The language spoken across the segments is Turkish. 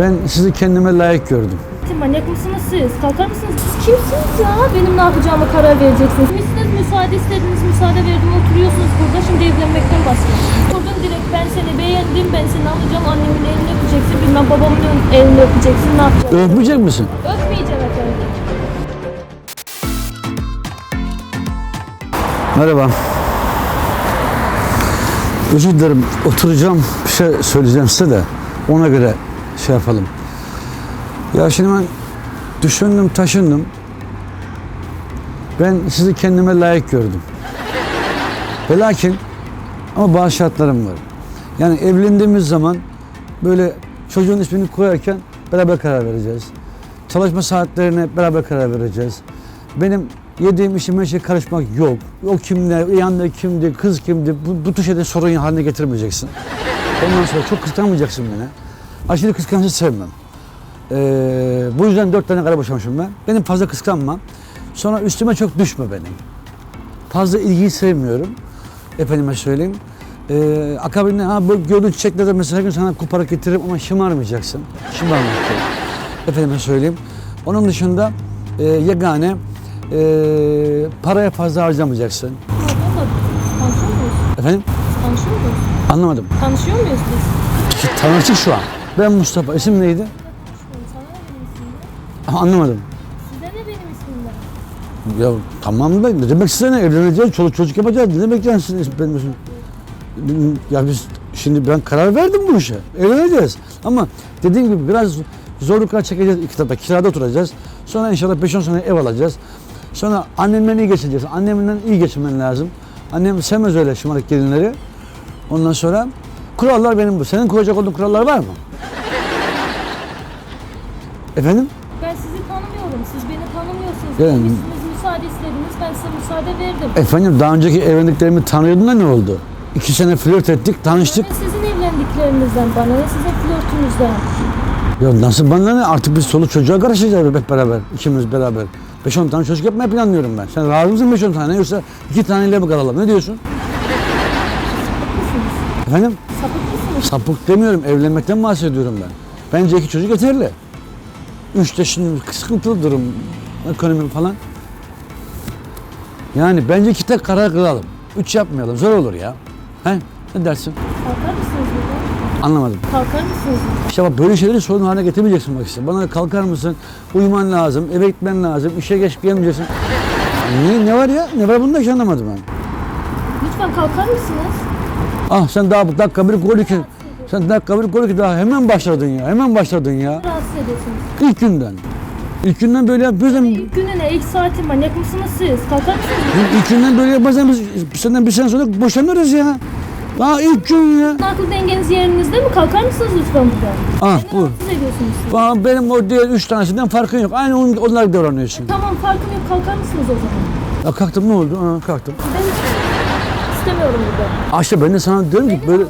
Ben sizi kendime layık gördüm. Manyak mısınız siz? Kalkar mısınız? Siz kimsiniz ya? Benim ne yapacağıma karar vereceksiniz. Kimsiniz? Müsaade istediniz, müsaade verdim oturuyorsunuz burada. Şimdi evlenmekten bahsediyorsunuz. Kurdun direkt ben seni beğendim, ben seni alacağım. Annemin elini öpeceksin, bilmem babamın elini öpeceksin. Ne yapacaksın? Öpmeyecek misin? Öpmeyeceğim efendim. Merhaba. Özür dilerim. Oturacağım. Bir şey söyleyeceğim size de. Ona göre şey yapalım. Ya şimdi ben düşündüm, taşındım. Ben sizi kendime layık gördüm. Ve lakin ama bazı şartlarım var. Yani evlendiğimiz zaman böyle çocuğun ismini koyarken beraber karar vereceğiz. Çalışma saatlerine beraber karar vereceğiz. Benim yediğim işime şey karışmak yok. O kimle, yanında kimdi, kız kimdi, bu, bu tür şeyleri sorun haline getirmeyeceksin. Ondan sonra çok kıskanmayacaksın beni. Aşırı kıskançı sevmem. Ee, bu yüzden dört tane kara boşamışım ben. Benim fazla kıskanma. Sonra üstüme çok düşme benim. Fazla ilgiyi sevmiyorum. Efendime söyleyeyim. Ee, akabinde ha bu gördüğün çiçekleri mesela gün sana koparak getiririm ama şımarmayacaksın. Şımarmak yok. Efendime söyleyeyim. Onun dışında e, yegane e, paraya fazla harcamayacaksın. Efendim? Tanışıyor muyuz? Anlamadım. Tanışıyor muyuz biz? Tanıştık şu an. Ben Mustafa. İsim neydi? Sana ne benim ismimden? Aha, Anlamadım. Size ne benim ismimden? Ya tamam da ne demek size ne? Evleneceğiz, çoluk çocuk yapacağız. Ne demek yani sizin isim benim isim? Ya biz şimdi ben karar verdim bu işe. Evleneceğiz. Ama dediğim gibi biraz zorluklar çekeceğiz. İlk etapta kirada oturacağız. Sonra inşallah 5-10 sene ev alacağız. Sonra annemden iyi geçineceğiz. Annemden iyi geçinmen lazım. Annem sevmez öyle şımarık gelinleri. Ondan sonra kurallar benim bu. Senin koyacak olduğun kurallar var mı? Efendim? Ben sizi tanımıyorum. Siz beni tanımıyorsunuz. Yani- Gelmişsiniz, müsaade istediniz. Ben size müsaade verdim. Efendim daha önceki evlendiklerimi tanıyordun da ne oldu? İki sene flört ettik, tanıştık. Ben sizin evlendiklerinizden bana ne sizin flörtünüzden. Ya nasıl bana ne? Artık biz soluk çocuğa karışacağız hep beraber. ikimiz beraber. 5-10 tane çocuk yapmayı planlıyorum ben. Sen razı mısın 5-10 tane yoksa iki taneyle mi kalalım? Ne diyorsun? Efendim? Sapık demiyorum. Evlenmekten bahsediyorum ben. Bence iki çocuk yeterli. Üç de şimdi sıkıntılı durum. Ekonomi falan. Yani bence iki tek karar kılalım. Üç yapmayalım. Zor olur ya. He? Ne dersin? Kalkar mısınız burada? Anlamadım. Kalkar mısınız? İşte bak böyle şeyleri sorun haline getirmeyeceksin bak işte. Bana kalkar mısın? Uyuman lazım, eve gitmen lazım, işe geç gelmeyeceksin. Ne, ne var ya? Ne var bunda hiç anlamadım ben. Lütfen kalkar mısınız? Ah sen daha dakika bir gol iki. Sen dakika bir gol iki daha hemen başladın ya. Hemen başladın ya. Rahatsız ediyorsunuz. İlk günden. İlk günden böyle yapıyorsan İlk gününe, ilk saati manyak mısınız siz? Kalkar mısınız? ilk günden böyle yaparsan biz senden bir sene sonra boşanırız ya. Daha ilk gün ya. Akıl dengeniz yerinizde mi? Kalkar mısınız lütfen buradan? Ah bu. rahatsız ediyorsunuz siz. Aa, benim o diğer üç tanesinden farkın yok. Aynı on- onlar davranıyorsun. Tamam farkım yok. Kalkar mısınız o zaman? Ya kalktım ne oldu? Ha, kalktım. Ben istemiyorum burada. Ah işte ben de sana diyorum ki böyle.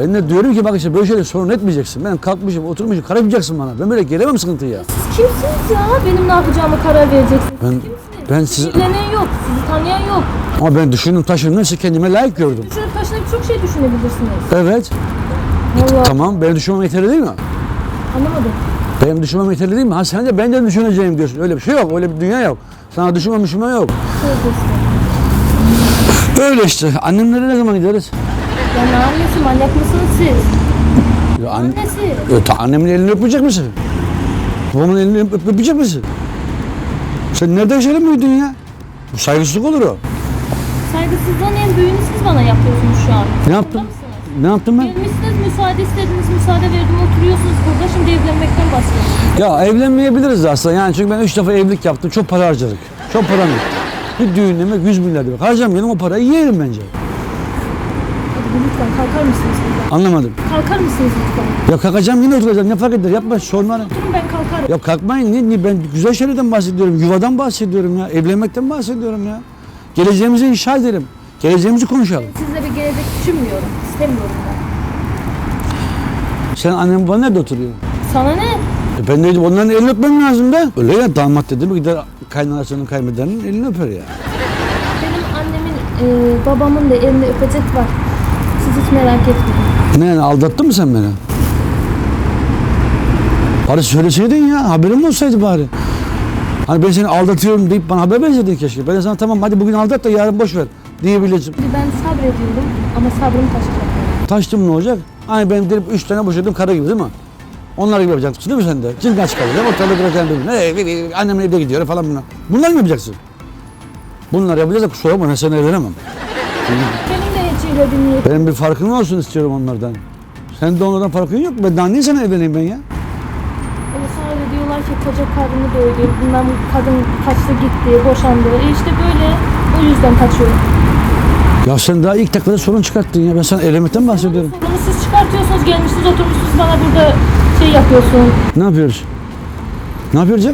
Ben de diyorum ki bak işte böyle şeyler sorun etmeyeceksin. Ben kalkmışım, oturmuşum, karışmayacaksın bana. Ben böyle gelemem sıkıntıya. Siz kimsiniz ya? Benim ne yapacağımı karar vereceksiniz. Ben- Siz kimsiniz? ben Sizi sizi- Dinleyen yok. Sizi tanıyan yok. Ama ben düşündüm, taşındım, neyse kendime layık gördüm. Düşünüp taşınıp çok şey düşünebilirsiniz. Evet, Vallahi tamam. Benim düşünmem yeterli değil mi? anlamadım. Benim düşünmem yeterli değil mi? Ha sen de ben de düşüneceğim diyorsun. Öyle bir şey yok, öyle bir dünya yok. Sana düşünmem düşünme yok. Estağfurullah. Öyle işte. Annemlere ne zaman gideriz? Ya ne annesi manyak mısınız siz? Ya an- Annesi. E, ta- annemin elini öpecek misin? Babamın elini öp- öpecek misin? Sen nerede yaşadın büyüdün ya? Bu saygısızlık olur o. Saygısızlığın en büyüğünü siz bana yapıyorsunuz şu an. Ne mısınız? Ne yaptım ben? Gelmişsiniz, müsaade istediniz, müsaade verdim, oturuyorsunuz burada. Şimdi evlenmekten bahsediyorsunuz. Ya evlenmeyebiliriz aslında yani çünkü ben üç defa evlilik yaptım çok para harcadık. Çok param gitti. Bir düğün demek 100 milyar demek. Harcamayalım o parayı yiyelim bence. Hadi lütfen kalkar mısınız buradan? Anlamadım. Kalkar mısınız lütfen? Ya kalkacağım yine oturacağım ne fark eder yapma sorma. Oturun ben kalkarım. Ya kalkmayın ne, ne, ben güzel şeylerden bahsediyorum. Yuvadan bahsediyorum ya. Evlenmekten bahsediyorum ya. Geleceğimizi inşa edelim. Geleceğimizi konuşalım. Sizle bir gelecek düşünmüyorum. İstemiyorum ben. Sen annen baban nerede oturuyor? Sana ne? E ben de onların elini öpmem lazım be. Öyle ya damat dedi mi gider kaynanasının kaybedenin elini öper ya. Benim annemin, e, babamın da elini öpecek var. Siz hiç merak etmeyin. Ne yani aldattın mı sen beni? Bari söyleseydin ya haberim olsaydı bari. Hani ben seni aldatıyorum deyip bana haber verseydin keşke. Ben de sana tamam hadi bugün aldat da yarın boş ver diyebilirsin. Şimdi ben sabrediyorum ama sabrım taşacak. Taştım ne olacak? Hani ben gelip üç tane boşadım karı gibi değil mi? Onlar gibi yapacaksın değil mi sen de? Kaç kalacak, ortalığı bırakacaksın birbirine. Hey, hey, hey, annem evde gidiyor falan bunlar. Bunlar mı yapacaksın? Bunlar yapacağız da kusura bakma ben sana evlenemem. Benim de hiç öyle bir niyetim. Benim bir farkım olsun istiyorum onlardan. Sen de onlardan farkın yok. Ben daha niye sana evleneyim ben ya? Ama sonra diyorlar ki koca karını dövdü. Bundan kadın kaçtı gitti, boşandı. E işte böyle o yüzden kaçıyor. Ya sen daha ilk dakikada sorun çıkarttın ya. Ben sana evlenmekten bahsediyorum. Sorunu siz çıkartıyorsunuz, gelmişsiniz oturmuşsunuz bana burada şey yapıyorsun. Ne yapıyoruz? Ne yapıyoruz ya?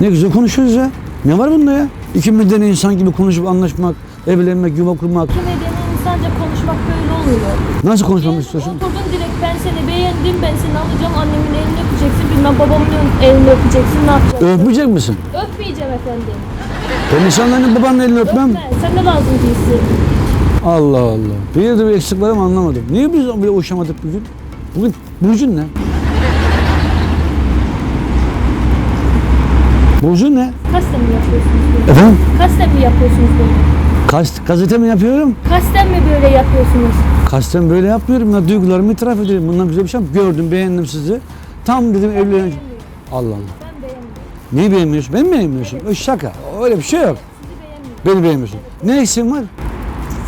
Ne güzel konuşuyoruz ya. Ne var bunda ya? İki medeni insan gibi konuşup anlaşmak, evlenmek, yuva kurmak. Ki medeni insanca konuşmak böyle oluyor. Nasıl konuşmamı istiyorsun? Oturdun direkt ben seni beğendim, ben seni alacağım, annemin elini öpeceksin, bilmem babamın elini öpeceksin, ne yapacaksın? Öpmeyecek misin? Öpmeyeceğim efendim. Ben insanların babanın elini öpmem. Öpme, sen de lazım değilsin. Allah Allah. Bir yerde bir eksik var ama anlamadım. Niye biz böyle uğraşamadık bugün? Bugün burcun ne? Burcun ne? Kasten mi yapıyorsunuz? Efendim? Kasten mi yapıyorsunuz böyle? Kas, gazete mi yapıyorum? Kasten mi böyle yapıyorsunuz? Kasten böyle yapmıyorum ya. Duygularımı itiraf ediyorum. Bundan güzel bir şey mi? Gördüm, beğendim sizi. Tam dedim evleneceğim. Beğenmiyorum. Allah Allah. Ben beğenmiyorum. Neyi beğenmiyorsun? Beni mi beğenmiyorsun? O şaka. Öyle bir şey yok. Sizi beğenmiyorum. Beni beğenmiyorsun. Ne eksiğin var?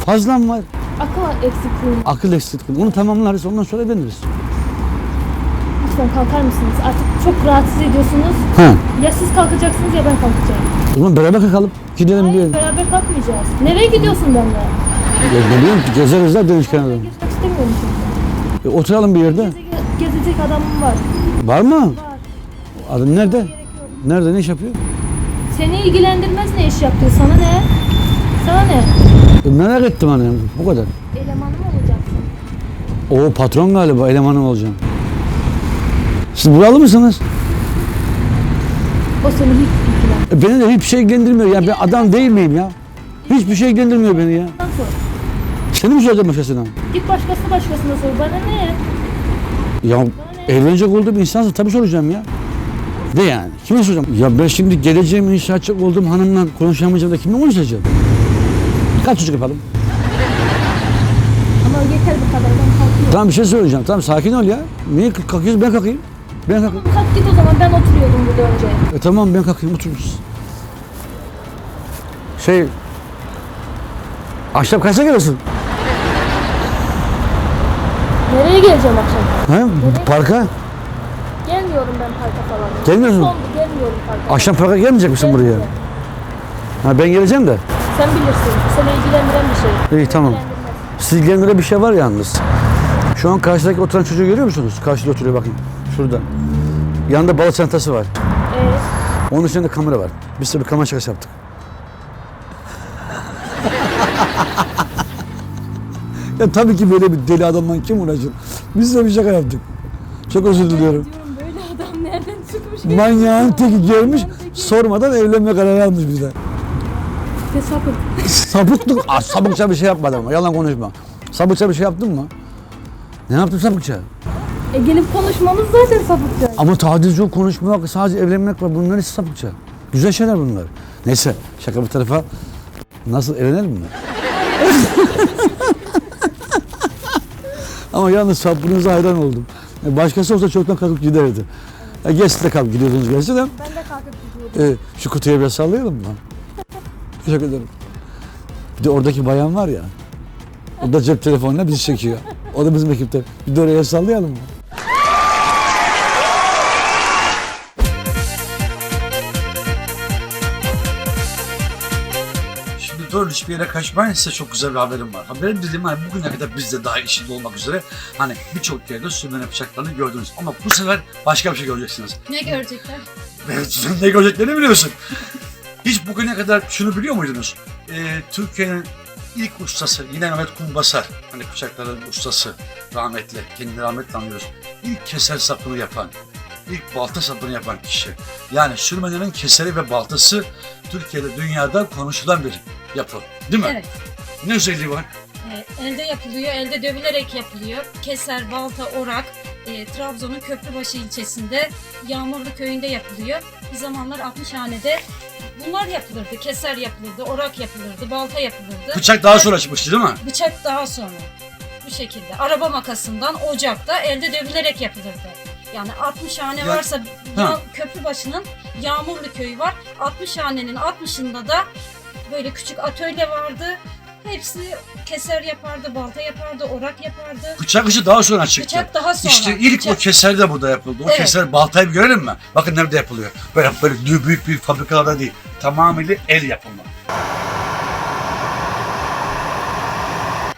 Fazlan var. Akıl eksikliğim. Akıl eksikliğin. Onu tamamlarız. Ondan sonra evleniriz. Lütfen kalkar mısınız? Artık çok rahatsız ediyorsunuz. Ha. Ya siz kalkacaksınız ya ben kalkacağım. O zaman beraber kalkalım. Gidelim bir Hayır yere. beraber kalkmayacağız. Nereye gidiyorsun benimle? Ya biliyorum ki gezeriz de deniz kenarında. Geçmek istemiyorum şimdi. E, oturalım bir yerde. Gezecek, gezecek adamım var. Var mı? Var. Adam nerede? Nerede? Ne iş yapıyor? Seni ilgilendirmez ne iş yaptığı. Sana ne? Sana ne? E, merak ettim hani. Bu kadar. Elemanı mı olacaksın? O patron galiba. Elemanım olacağım. Siz buralı mısınız? O seni hiç ilgilendirmez. E, beni de hiçbir şey ilgilendirmiyor. Ya ben adam değil miyim ya? Hiçbir şey ilgilendirmiyor beni ya. Sor. Seni mi soracağım başkasına? Git başkası başkasına sor. Bana ne? Ya evlenecek olduğum insansa tabii soracağım ya. De yani. Kime soracağım? Ya ben şimdi geleceğim inşaatçı olduğum hanımla konuşamayacağım da kimle konuşacağım? Kaç çocuk yapalım? Ama yeter bu kadar. Ben kalkıyorum. Tamam bir şey söyleyeceğim. Tamam sakin ol ya. Niye kalk- kalkıyorsun? Ben kalkayım. Ben kalkayım. Kalk git o zaman. Ben oturuyordum burada önce. E tamam ben kalkayım otururuz. Şey... Akşam kaçta gelirsin? Nereye geleceğim akşam? He? Parka? Gelmiyorum ben parka falan. Gelmiyor musun? Son, gelmiyorum parka. Akşam parka gelmeyecek misin buraya? Gelmeyeceğim. Ha ben geleceğim de. Sen bilirsin. Seni ilgilendiren bir şey. İyi tamam. İlgilendirmez. Siz gelmede bir şey var yalnız. Şu an karşıdaki oturan çocuğu görüyor musunuz? Karşıda oturuyor bakın. Şurada. Yanında balık çantası var. Ee, Onun içinde kamera var. Biz de bir kamera şakası yaptık. ya tabii ki böyle bir deli adamdan kim uğraşır? Biz de bir şaka yaptık. Çok özür diliyorum. böyle adam nereden çıkmış? Manyağın teki gelmiş, sormadan evlenme kararı almış de. Ve sapık. Sapıklık, Aa, sapıkça bir şey yapmadım ama yalan konuşma. Sapıkça bir şey yaptın mı? Ne yaptın sapıkça? E gelip konuşmamız zaten sapıkça. Ama taciz yok, konuşmak, sadece evlenmek var. Bunlar hepsi sapıkça. Güzel şeyler bunlar. Neyse, şaka bir tarafa. Nasıl evlenelim mi? Ama yalnız sabrınıza hayran oldum. E, Başkası olsa çoktan kalkıp giderdi. E, Geç de kalkıp gidiyordunuz gerçi de. Ben de kalkıp gidiyordum. E, şu kutuya biraz sallayalım mı? Teşekkür ederim. Bir de oradaki bayan var ya. O da cep telefonuyla bizi çekiyor. O da bizim ekipte. Bir de oraya sallayalım mı? Hiçbir yere kaçmayın size çok güzel bir haberim var. Haberim dediğim hani bugüne kadar bizde dahil içinde olmak üzere hani birçok yerde sürmene bıçaklarını gördünüz. Ama bu sefer başka bir şey göreceksiniz. Ne görecekler? Ne göreceklerini biliyorsun. Hiç bugüne kadar şunu biliyor muydunuz? Ee, Türkiye'nin ilk ustası yine Mehmet Kumbasar. Hani bıçakların ustası rahmetli. Kendini rahmetle anlıyoruz. İlk keser sapını yapan, ilk balta sapını yapan kişi. Yani sürmenlerin keseri ve baltası Türkiye'de dünyada konuşulan bir yapı. Değil mi? Evet. Ne özelliği var? Ee, elde yapılıyor, elde dövülerek yapılıyor. Keser, balta, orak, E, Trabzon'un Köprübaşı ilçesinde Yağmurlu köyünde yapılıyor. Bir zamanlar 60 hanede bunlar yapılırdı. Keser yapılırdı, orak yapılırdı, balta yapılırdı. Bıçak daha sonra çıkmıştı değil mi? Bıçak daha sonra bu şekilde. Araba makasından ocakta elde dövülerek yapılırdı. Yani 60 hane Ya- varsa Ha. ya, Köprübaşı'nın Yağmurlu köyü var. 60 hanenin 60'ında da böyle küçük atölye vardı. Hepsi keser yapardı, balta yapardı, orak yapardı. Bıçak işi daha sonra çıktı. Bıçak daha sonra. İşte ilk Bıçak- o keser de burada yapıldı. O Evet. keser baltayı bir görelim mi? Bakın nerede yapılıyor. Böyle böyle büyük büyük, büyük fabrikalarda değil. Tamamıyla el yapımı.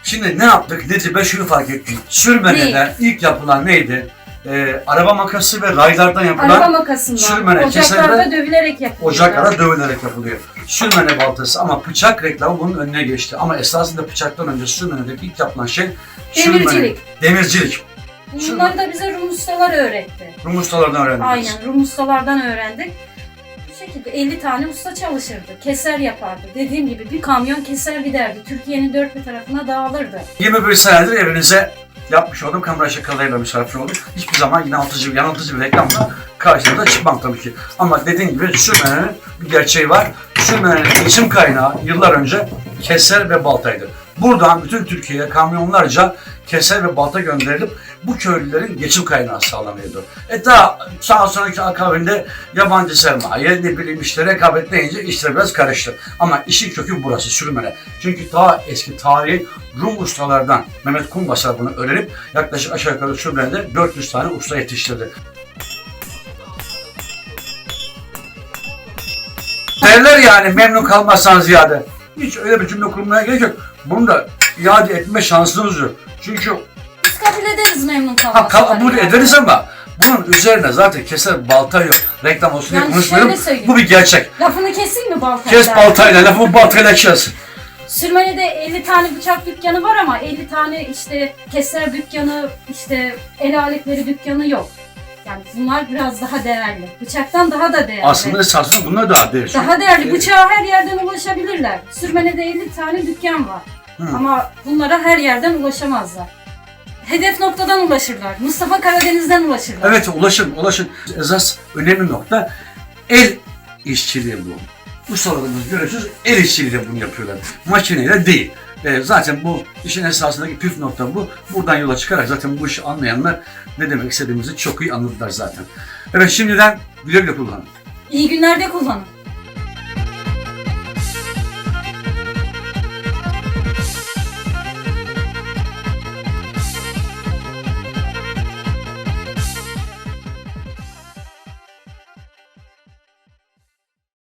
Şimdi ne yaptık? Nece ben şunu fark ettim. Sürmeneden ilk yapılan neydi? Ee, araba makası ve raylardan yapılan Araba makasından, sürmene, ocaklarda dövülerek yapılıyor. ocaklara dövülerek yapılıyor. Sürmene baltası ama bıçak reklamı bunun önüne geçti. Ama esasında bıçaktan önce sürmenedeki ilk yapılan şey sürmene- Demircilik. Demircilik. Bunları da bize Rum ustalar öğretti. Rum ustalarından öğrendik. Aynen Rum ustalardan öğrendik. Bu şekilde 50 tane usta çalışırdı. Keser yapardı. Dediğim gibi bir kamyon keser giderdi. Türkiye'nin dört bir tarafına dağılırdı. 21 senedir evinize yapmış olduğum kamera şakalarıyla misafir oldum. Hiçbir zaman yanıltıcı, yanıltıcı bir reklamla karşınıza çıkmam tabii ki. Ama dediğim gibi sürmenenin bir gerçeği var. Sürmenenin geçim kaynağı yıllar önce keser ve baltaydı. Buradan bütün Türkiye'ye kamyonlarca keser ve balta gönderilip bu köylülerin geçim kaynağı sağlanıyordu. E daha sağ sonraki akabinde yabancı sermaye, ne bileyim işte rekabetleyince işler biraz karıştı. Ama işin kökü burası sürmene. Çünkü daha eski tarihi Rum ustalardan Mehmet Kumbasar bunu öğrenip yaklaşık aşağı yukarı sürmenede 400 tane usta yetiştirdi. Derler yani memnun kalmazsan ziyade. Hiç öyle bir cümle kurmaya gerek yok. Bunu da iade etme şansınız yok. Çünkü Biz kabul ederiz memnun Ha, kalmasalar. kabul yani. ederiz ama bunun üzerine zaten keser balta yok. Reklam olsun diye Yani şöyle söyleyeyim. Bu bir gerçek. Lafını keseyim mi baltayla? Kes baltayla, lafı baltayla kes. Sürmene'de 50 tane bıçak dükkanı var ama 50 tane işte keser dükkanı, işte el aletleri dükkanı yok. Yani bunlar biraz daha değerli. Bıçaktan daha da değerli. Aslında esasında bunlar daha değişik. Daha değerli. Bıçağa her yerden ulaşabilirler. Sürmene'de 50 tane dükkan var. Hı. Ama bunlara her yerden ulaşamazlar. Hedef noktadan ulaşırlar. Mustafa Karadeniz'den ulaşırlar. Evet ulaşın, ulaşın. Esas önemli nokta el işçiliği bu. Ustalarımız görüyorsunuz el işçiliğiyle bunu yapıyorlar. Makineyle değil. E, zaten bu işin esasındaki püf nokta bu. Buradan yola çıkarak zaten bu işi anlayanlar ne demek istediğimizi çok iyi anladılar zaten. Evet şimdiden güle güle kullanın. İyi günlerde kullanın.